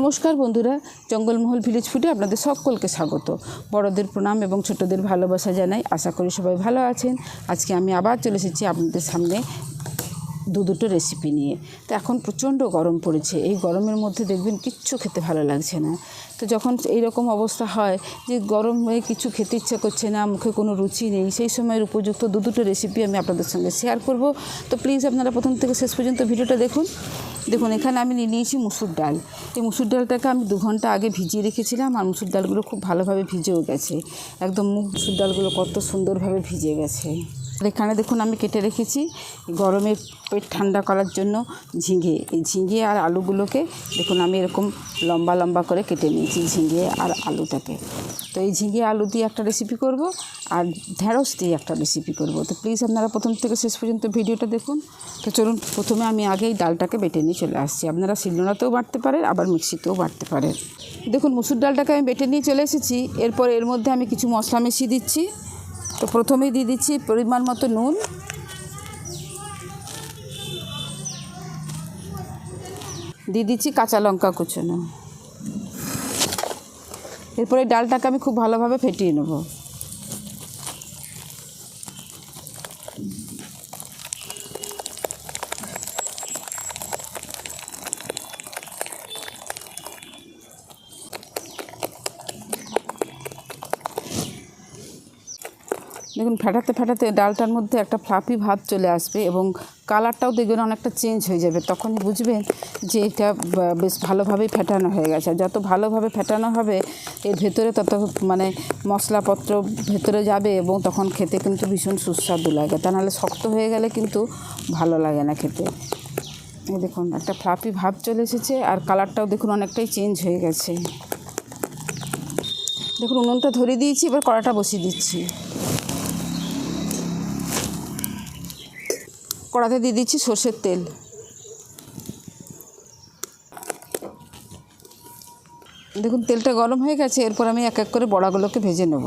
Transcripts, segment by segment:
নমস্কার বন্ধুরা, জঙ্গলমহল ভিলেজ ফুডে আপনাদের সকলকে স্বাগত। বড়দের প্রণাম এবং ছোটদের ভালোবাসা জানাই। আশা করি সবাই ভালো আছেন। আজকে আমি আবার চলে এসেছি আপনাদের সামনে দু দুটো রেসিপি নিয়ে। তো এখন প্রচণ্ড গরম পড়েছে। এই গরমের মধ্যে দেখবেন কিচ্ছু খেতে ভালো লাগছে না। তো যখন এই রকম অবস্থা হয় যে গরম হয়ে কিছু খেতে ইচ্ছা করছে না, মুখে কোনো রুচি নেই, সেই সময়ের উপযুক্ত দু দুটো রেসিপি আমি আপনাদের সঙ্গে শেয়ার করব। তো প্লিজ আপনারা প্রথম থেকে শেষ পর্যন্ত ভিডিওটা দেখুন। দেখুন, এখানে আমি নিয়ে নিয়েছি মুসুর ডাল। এই মুসুর ডালটাকে আমি দু ঘণ্টা আগে ভিজিয়ে রেখেছিলাম আর মুসুর ডালগুলো খুব ভালোভাবে ভিজেও গেছে। একদম মুসুর ডালগুলো কত সুন্দরভাবে ভিজে গেছে। এখানে দেখুন আমি কেটে রেখেছি। গরমে পেট ঠান্ডা করার জন্য ঝিঙে। এই ঝিঙে আর আলুগুলোকে দেখুন আমি এরকম লম্বা লম্বা করে কেটে নিয়েছি, ঝিঙে আর আলুটাকে। তো এই ঝিঙে আলু দিয়ে একটা রেসিপি করব আর ঢেঁড়স দিয়ে একটা রেসিপি করব। তো প্লিজ আপনারা প্রথম থেকে শেষ পর্যন্ত ভিডিওটা দেখুন। তো চলুন, প্রথমে আমি আগে এই ডালটাকে বেটে নিয়ে চলে আসছি। আপনারা শিলনোড়াতেও বাটতে পারেন আবার মিক্সিতেও বাটতে পারেন দেখুন, মুসুর ডালটাকে আমি বেটে নিয়ে চলে এসেছি। এরপর এর মধ্যে আমি কিছু মশলা মিশিয়ে দিচ্ছি। তো প্রথমেই দিয়ে দিচ্ছি পরিমাণ মতো নুন। দিয়ে দিচ্ছি কাঁচা লঙ্কা কুচোনো। এরপরে ডালটাকে আমি খুব ভালোভাবে ফেটিয়ে নেব। দেখুন, ফেটাতে ফেটাতে ডালটার মধ্যে একটা ফ্লাফি ভাব চলে আসবে এবং কালারটাও দেখবেন অনেকটা চেঞ্জ হয়ে যাবে। তখন বুঝবেন যে এটা বেশ ভালোভাবেই ফেটানো হয়ে গেছে। যত ভালোভাবে ফেটানো হবে, এর ভেতরে তত মানে মশলাপত্র ভেতরে যাবে এবং তখন খেতে কিন্তু ভীষণ সুস্বাদু লাগে। তা নাহলে শক্ত হয়ে গেলে কিন্তু ভালো লাগে না খেতে। দেখুন, একটা ফ্লাফি ভাব চলে এসেছে আর কালারটাও দেখুন অনেকটাই চেঞ্জ হয়ে গেছে। দেখুন, উনুনটা ধরিয়ে দিয়েছি, এবার কড়াটা বসিয়ে দিচ্ছি। কড়াতে দিয়ে দিচ্ছি সর্ষের তেল। দেখুন, তেলটা গরম হয়ে গেছে, এরপর আমি এক এক করে বড়াগুলোকে ভেজে নেব।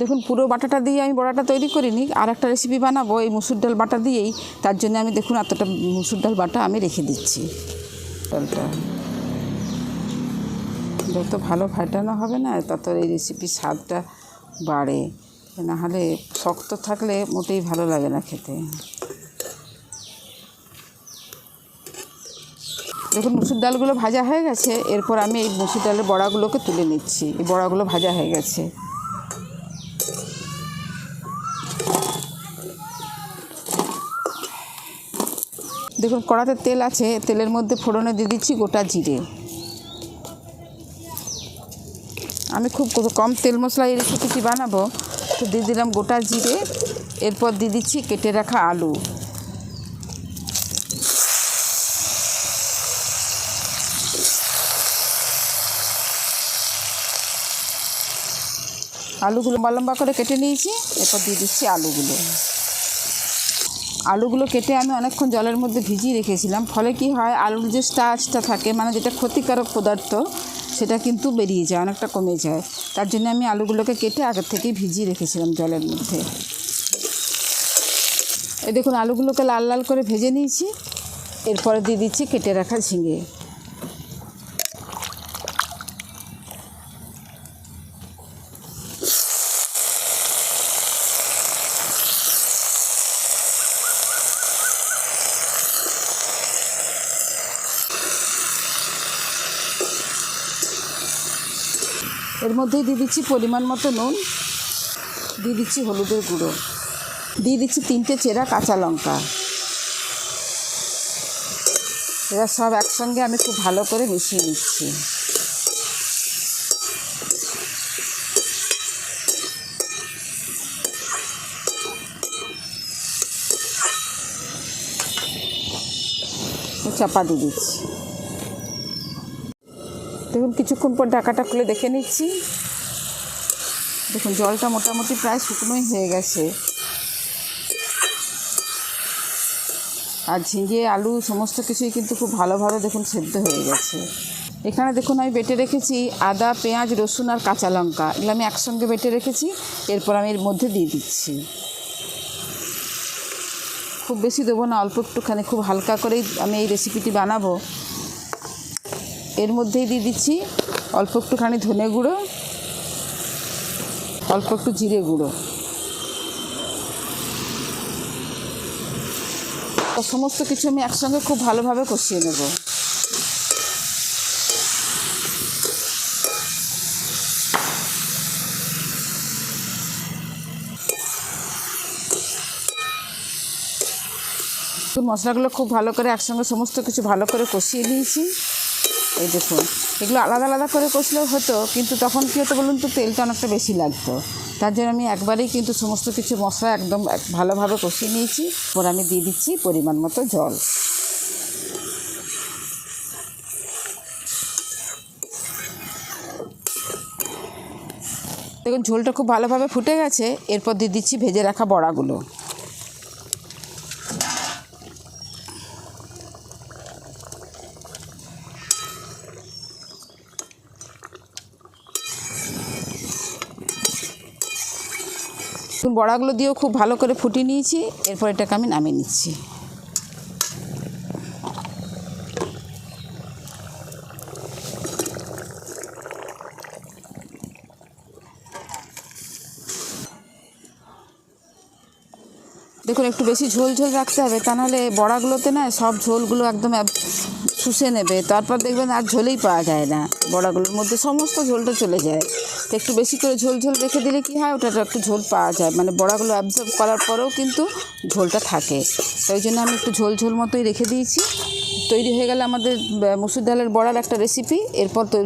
দেখুন, পুরো বাটাটা দিয়ে আমি বড়াটা তৈরি করিনি, আর একটা রেসিপি বানাবো, এই মুসুর ডাল বাটা দিয়েই। তার জন্য আমি দেখুন, এতটা মুসুর ডাল বাটা আমি রেখে দিচ্ছি। ডালটা। যত ভালো ফাটানো হবে না, তত এই রেসিপির স্বাদটা বাড়ে। নাহলে শক্ত থাকলে মোটেই ভালো লাগে না খেতে। দেখুন, মুসুর ডালগুলো ভাজা হয়ে গেছে, এরপর আমি এই মুসুর ডালের বড়াগুলোকে তুলে নিচ্ছি। এই বড়াগুলো ভাজা হয়ে গেছে। দেখুন, কড়াতে তেল আছে, তেলের মধ্যে ফোড়নে দিয়ে দিচ্ছি গোটা জিরে। আমি খুব কম তেল মশলা এই রেসিপিটি বানাবো, তো দিয়ে দিলাম গোটা জিরে, এরপর দিয়ে দিচ্ছি কেটে রাখা আলু। আলুগুলো লম্বা লম্বা করে কেটে নিয়েছি, এরপর দিয়ে দিচ্ছি আলুগুলো। আলুগুলো কেটে আমি অনেকক্ষণ জলের মধ্যে ভিজিয়ে রেখেছিলাম। ফলে কি হয়, আলুর যে স্টার্চটা থাকে মানে যেটা ক্ষতিকারক পদার্থ, সেটা কিন্তু বেরিয়ে যায়, অনেকটা কমে যায়। তার জন্য আমি আলুগুলোকে কেটে আগের থেকেই ভিজিয়ে রেখেছিলাম জলের মধ্যে। এই দেখুন, আলুগুলোকে লাল লাল করে ভেজে নিয়েছি। এরপরে দিয়ে দিচ্ছি কেটে রাখা ঝিঙে। মধ্যেই দিয়ে দিচ্ছি পরিমাণ মতো নুন, দিয়ে দিচ্ছি হলুদের গুঁড়ো, দিয়ে দিচ্ছি তিনটে চেরা কাঁচা লঙ্কা। এবার সব একসঙ্গে আমি খুব ভালো করে মিশিয়ে নিচ্ছি। চাপা দিয়ে দিচ্ছি। দেখুন, কিছুক্ষণ পর ঢাকাটা খুলে দেখে নিচ্ছি। দেখুন, জলটা মোটামুটি প্রায় শুকনোই হয়ে গেছে। আর ঝিঙে, আলু, সমস্ত কিছুই কিন্তু খুব ভালোভাবে দেখুন সেদ্ধ হয়ে গেছে। এখানে দেখুন, আমি বেটে রেখেছি আদা, পেঁয়াজ, রসুন আর কাঁচা লঙ্কা। এগুলো আমি একসঙ্গে বেটে রেখেছি। এরপর আমি এর মধ্যে দিয়ে দিচ্ছি। খুব বেশি দেবো না, অল্প একটুখানি, খুব হালকা করেই আমি এই রেসিপিটি বানাবো। এর মধ্যেই দিয়ে দিচ্ছি অল্প একটুখানি ধনে গুঁড়ো, অল্প একটু জিরে গুঁড়ো। সমস্ত কিছু আমি একসঙ্গে খুব ভালোভাবে কষিয়ে নেব। মশলাগুলো খুব ভালো করে একসঙ্গে সমস্ত কিছু ভালো করে কষিয়ে নিয়েছি। এই দেখুন, এগুলো আলাদা আলাদা করে কষলেও হতো, কিন্তু তখন কী হতো বলুন তো, তেলটা অনেকটা বেশি লাগতো। তার জন্য আমি একবারেই কিন্তু সমস্ত কিছু মশলা একদম এক- ভালোভাবে কষিয়ে নিয়েছি। পর আমি দিয়ে দিচ্ছি পরিমাণ মতো জল। দেখুন, ঝোলটা খুব ভালোভাবে ফুটে গেছে। এরপর দিয়ে দিচ্ছি ভেজে রাখা বড়াগুলো। বড়াগুলো দিয়েও খুব ভালো করে ফুটিয়ে নিয়েছি। এরপর এটাকে আমি নামিয়ে নিচ্ছি। দেখুন, একটু বেশি ঝোল ঝোল রাখতে হবে, তা নাহলে বড়াগুলোতে না সব ঝোলগুলো একদম শুষে নেবে, তারপর দেখবেন আর ঝোলেই পাওয়া যায় না বড়াগুলোর মধ্যে, সমস্ত ঝোলটা চলে যায়। তো একটু বেশি করে ঝোল ঝোল রেখে দিলে কি হয় ওটা একটু ঝোল পাওয়া যায়। মানে বড়াগুলো অ্যাবজর্ব করার পরেও কিন্তু ঝোলটা থাকে। তো ওই জন্য আমি একটু ঝোল ঝোল মতোই রেখে দিয়েছি। তৈরি হয়ে গেলে আমাদের মুসুর ডালের বড়ার একটা রেসিপি এরপর তো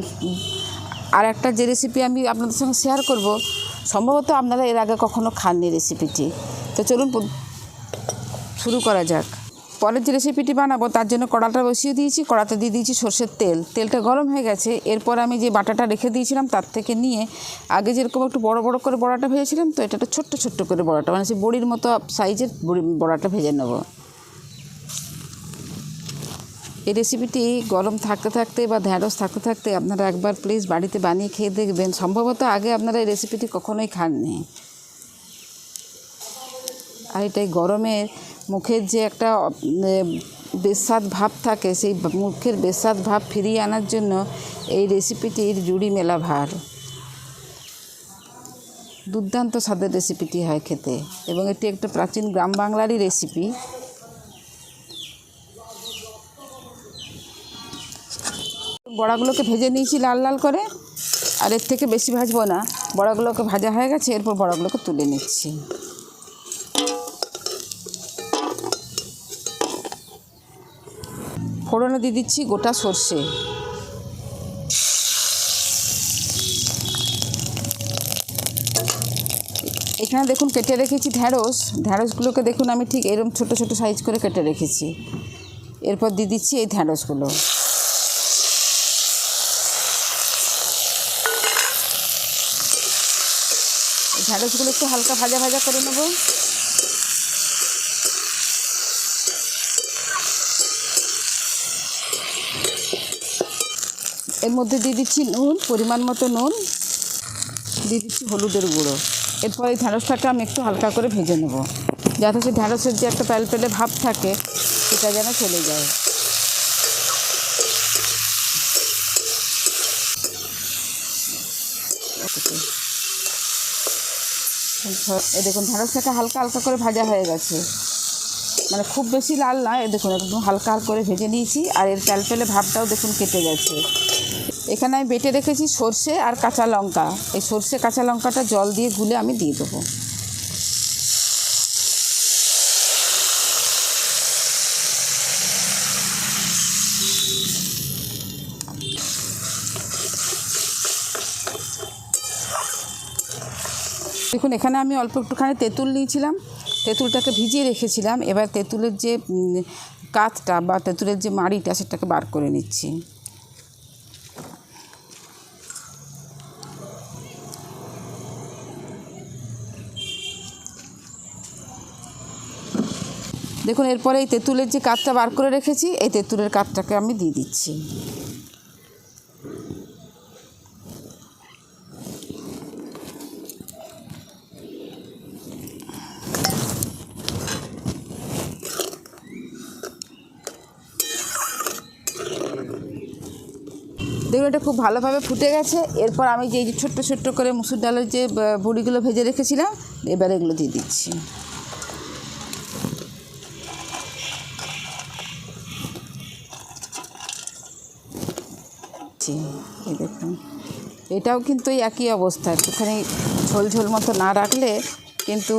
আর একটা যে রেসিপি আমি আপনাদের সঙ্গে শেয়ার করব, সম্ভবত আপনারা এর আগে কখনো খাননি রেসিপিটি তো চলুন, শুরু করা যাক। পরের যে রেসিপিটি বানাবো, তার জন্য কড়াটা বসিয়ে দিয়েছি কড়াতে দিয়ে দিয়েছি সর্ষের তেল। তেলটা গরম হয়ে গেছে, এরপর আমি যে বাটাটা রেখে দিয়েছিলাম, তার থেকে নিয়ে আগে যেরকম একটু বড় বড় করে বড়াটা ভেজেছিলাম, তো এটা ছোট্ট ছোট্ট করে বড়াটা মানে সে বড়ির মতো সাইজের বড়ি, বড়াটা ভেজে নেব। এই রেসিপিটি গরম থাকতে থাকতে বা ঢ্যাঁড়স থাকতে থাকতে আপনারা একবার প্লিজ বাড়িতে বানিয়ে খেয়ে দেখবেন। সম্ভবত আগে আপনারা এই রেসিপিটি কখনোই খাননি। আর এটাই গরমের মুখের যে একটা বেস্বাদ ভাব থাকে, সেই মুখের বেস্বাদ ভাব ফিরিয়ে আনার জন্য এই রেসিপিটির জুড়ি মেলা ভার। দুর্দান্ত স্বাদের রেসিপিটি হয় খেতে এবং এটি একটা প্রাচীন গ্রাম বাংলারই রেসিপি। বড়াগুলোকে ভেজে নিয়েছি লাল লাল করে, আর এর থেকে বেশি ভাজবো না। বড়াগুলোকে ভাজা হয়ে গেছে, এরপর বড়াগুলোকে তুলে নিচ্ছি। ফোড়নে দিয়ে দিচ্ছি, গোটা সর্ষে। এখানে দেখুন কেটে রেখেছি ঢ্যাঁড়স ঢ্যাঁড়সগুলোকে দেখুন আমি ঠিক এরকম ছোট ছোট সাইজ করে কেটে রেখেছি। এরপর দিয়ে দিচ্ছি এই ঢ্যাঁড়সগুলো ঢ্যাঁড়সগুলো একটু হালকা ভাজা ভাজা করে নেব। এর মধ্যে দিয়ে দিচ্ছি নুন, পরিমাণ মতো নুন, দিয়ে দিচ্ছি হলুদের গুঁড়ো। এরপরে ঢ্যাঁড়সটাকে আমি একটু হালকা করে ভেজে নেব। যাতে সে ঢ্যাঁড়সের যে একটা প্যালপেলে ভাব থাকে, সেটা যেন চলে যায়। এ দেখুন ঢ্যাঁড়সটাকে হালকা হালকা করে ভাজা হয়ে গেছে। মানে খুব বেশি লাল নয় দেখুন, একদম হালকা করে ভেজে নিয়েছি, আর এর প্যালপেলে ভাবটাও দেখুন কেটে গেছে। এখানে আমি বেটে রেখেছি সর্ষে আর কাঁচা লঙ্কা। এই সর্ষে, কাঁচা লঙ্কাটা জল দিয়ে গুলে আমি দিয়ে দেবো। দেখুন, এখানে আমি অল্প একটুখানি তেঁতুল নিয়েছিলাম। তেঁতুলটাকে ভিজিয়ে রেখেছিলাম। এবার তেঁতুলের যে কাতটা বা তেঁতুলের যে মাড়িটা, সেটাকে বার করে নিচ্ছি। দেখুন, এরপরে এই তেঁতুলের যে কাঠটা বার করে রেখেছি, এই তেঁতুলের কাঠটাকে আমি দিয়ে দিচ্ছি। দেখুন, এটা খুব ভালোভাবে ফুটে গেছে। এরপর আমি যে ছোট্ট ছোট্ট করে মুসুর ডালের যে বড়িগুলো ভেজে রেখেছিলাম, এবার এগুলো দিয়ে দিচ্ছি। দেখুন। এটাও কিন্তু একই অবস্থা। একটুখানি ঝোল ঝোল মতো না রাখলে কিন্তু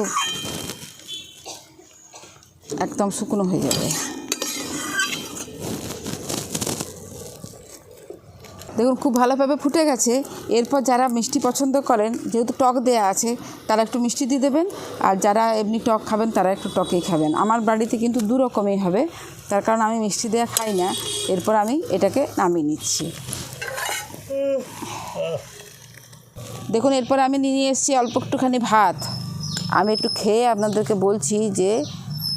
একদম শুকনো হয়ে যাবে। দেখুন, খুব ভালোভাবে ফুটে গেছে। এরপর যারা মিষ্টি পছন্দ করেন, যেহেতু টক দেয়া আছে, তারা একটু মিষ্টি দিয়ে দেবেন। আর যারা এমনি টক খাবেন, তারা একটু টকেই খাবেন। আমার বাড়িতে কিন্তু দু রকমই হবে। তার কারণ আমি মিষ্টি দেওয়া খাই না। এরপর আমি এটাকে নামিয়ে নিচ্ছি। দেখুন, এরপর আমি নিয়ে এসেছি অল্প একটুখানি ভাত। আমি একটু খেয়ে আপনাদেরকে বলছি যে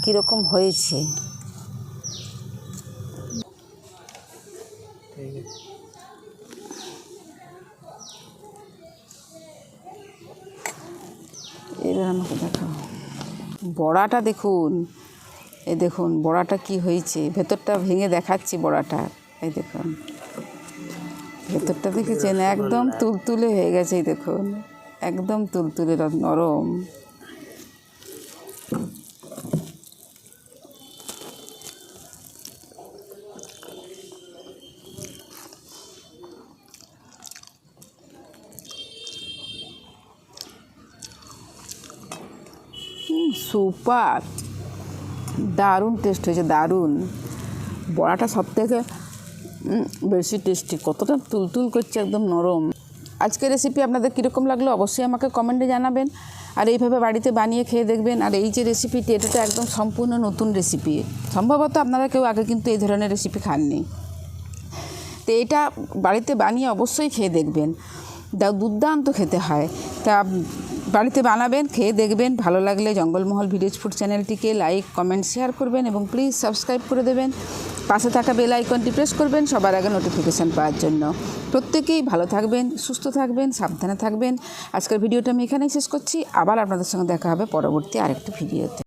কীরকম হয়েছে। এবার আমাকে দেখাও। বড়াটা দেখুন। এই দেখুন, বড়াটা কি হয়েছে। ভেতরটা ভেঙে দেখাচ্ছি বড়াটা। এই দেখুন। ভেতরটা দেখেছেন? একদম তুলতুলে হয়ে গেছে দেখুন। একদম তুলতুলে নরম। সুপার। দারুণ টেস্ট হয়েছে, দারুণ। বড়াটা সব থেকে বেশি টেস্টি, কতটা তুলতুল করছে একদম নরম। আজকের রেসিপি আপনাদের কীরকম লাগল অবশ্যই আমাকে কমেন্টে জানাবেন। আর এইভাবে বাড়িতে বানিয়ে খেয়ে দেখবেন। আর এই যে রেসিপিটি এটা তো একদম সম্পূর্ণ নতুন রেসিপি সম্ভবত আপনারা কেউ আগে কিন্তু এই ধরনের রেসিপি খাননি। তো এটা বাড়িতে বানিয়ে অবশ্যই খেয়ে দেখবেন। দুর্দান্ত খেতে হয়। তা বাড়িতে বানাবেন, খেয়ে দেখবেন। ভালো লাগলে জঙ্গলমহল ভিলেজ ফুড চ্যানেলটিকে লাইক কমেন্ট শেয়ার করবেন এবং প্লিজ সাবস্ক্রাইব করে দেবেন। পাশে থাকা বেল আইকনটি প্রেস করবেন, সবার আগে নোটিফিকেশান পাওয়ার জন্য। প্রত্যেকেই ভালো থাকবেন, সুস্থ থাকবেন, সাবধানে থাকবেন। আজকের ভিডিওটা আমি এখানেই শেষ করছি। আবার আপনাদের সঙ্গে দেখা হবে পরবর্তী আরেকটি ভিডিওতে।